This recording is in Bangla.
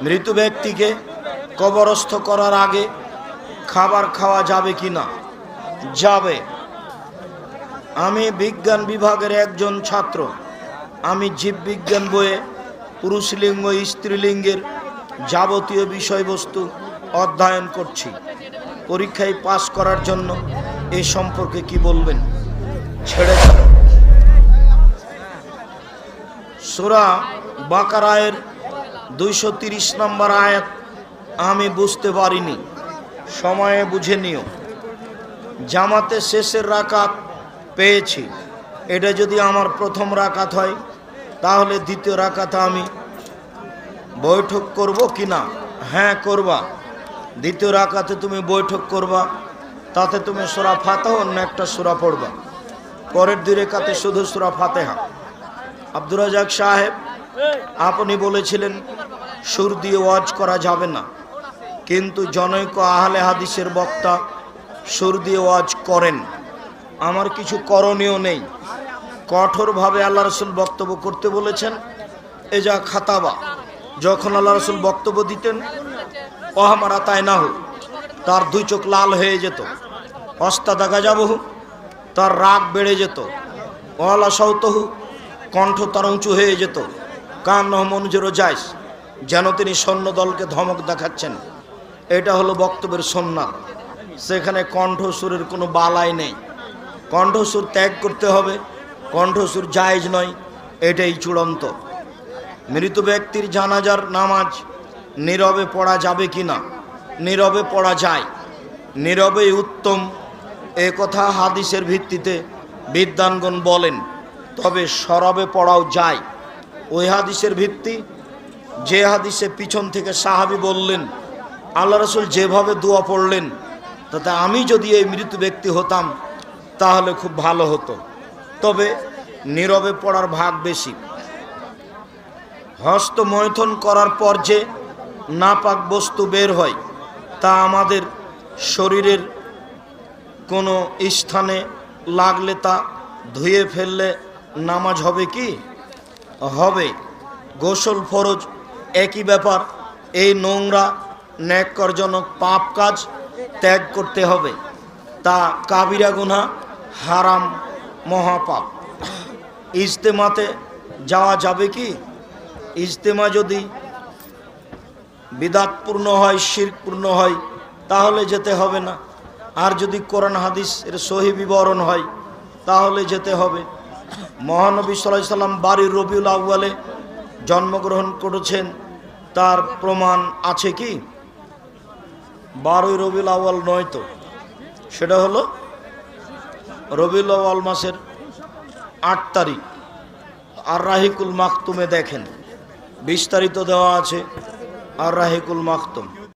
মৃত ব্যক্তিকে কবরস্থ করার আগে খাবার খাওয়া যাবে কি না? যাবে। আমি বিজ্ঞান বিভাগের একজন ছাত্র। আমি জীববিজ্ঞান বইয়ে পুরুষলিঙ্গ স্ত্রীলিঙ্গের যাবতীয় বিষয়বস্তু অধ্যয়ন করছি। পরীক্ষায় পাশ করার জন্য এ সম্পর্কে কি বলবেন? ছেড়ে সুরা বাকারায়ের দুইশো তিরিশ নম্বর আয়াত, আমি বুঝতে পারিনি। সময়ে বুঝে নিও। জামাতে শেষের রাকাত পেয়েছি। এটা যদি আমার প্রথম রাকাত হয়, তাহলে দ্বিতীয় রাকাতে আমি বৈঠক করব কি না? হ্যাঁ করবা। দ্বিতীয় রাকাতে তুমি বৈঠক করবা, তাতে তুমি সুরা ফাতেহা, অন্য একটা সুরা পড়বা। পরের দুই রেখাতে শুধু সুরা ফাতেহা। আব্দুর রাজাক সাহেব আপনি বলেছিলেন, সুর দিয়ে ওয়াজ করা যাবে না। কিন্তু জনৈক আহলে হাদিসের বক্তা সুর দিয়ে ওয়াজ করেন। আমার কিছু করণীয় নেই। কঠোরভাবে আল্লাহ রসুল বক্তব্য করতে বলেছেন এ যা খাতাবা। যখন আল্লাহ রসুল বক্তব্য দিতেন, ওহামারা তাই না হোক তার দুই চোখ লাল হয়ে যেত। অস্তা দেখা যাবহু তার রাগ বেড়ে যেত। অলা সৌতহু কণ্ঠ তার উঁচু হয়ে যেত। কান মনুজেরও যাইস যেন তিনি সৈন্য দলকে ধমক দেখাচ্ছেন। এটা হলো বক্তব্যের সন্ন্যাত সেখানে কণ্ঠসুরের কোনো বালাই নেই। কণ্ঠসুর ত্যাগ করতে হবে কণ্ঠসুর জায়েজ নয়, এটাই চূড়ান্ত। মৃত ব্যক্তির জানাজার নামাজ নীরবে পড়া যাবে কি না? নীরবে পড়া যায়। নীরবেই উত্তম। এ কথা হাদিসের ভিত্তিতে বিদ্যানগণ বলেন, তবে সরবে পড়াও যায়। ওই হাদিসের ভিত্তি, যে হাদিসে পিছন থেকে সাহাবি বললেন, আল্লাহ রসুল যেভাবে দোয়া পড়লেন, তাতে আমি যদি এই মৃত ব্যক্তি হতাম, তাহলে খুব ভালো হতো। তবে নীরবে পড়ার ভাগ বেশি। হস্তমৈথন করার পর যে নাপাক বস্তু বের হয়, তা আমাদের শরীরের কোনো স্থানে লাগলে তা ধুয়ে ফেললে নামাজ হবে কি? হবে। গোসল ফরজ, একই ব্যাপার। এই নোংরা, ন্যাক্করজনক পাপ কাজ ত্যাগ করতে হবে। তা কাবিরা গুনা হারাম, মহাপাপ। ইজতেমাতে যাওয়া যাবে কি? ইজতেমা যদি বিদাতপূর্ণ হয় শিরপূর্ণ হয়, তাহলে যেতে হবে না। আর যদি কোরআন হাদিস এর সহি বিবরণ হয়, তাহলে যেতে হবে। মহানবী সাল্লাহ সাল্লাম বাড়ির রবিউল আউ্বালে জন্মগ্রহণ করেছেন। তার প্রমাণ আছে কি? বারোই রবিউল আউ্য়াল নয় তো। সেটা হলো রবিউল আউ্য়াল মাসের আট তারিখ। আর রাহিকুল মাকতুমে দেখেন। বিস্তারিত দেওয়া আছে। আর রাহিকুল মাকতুম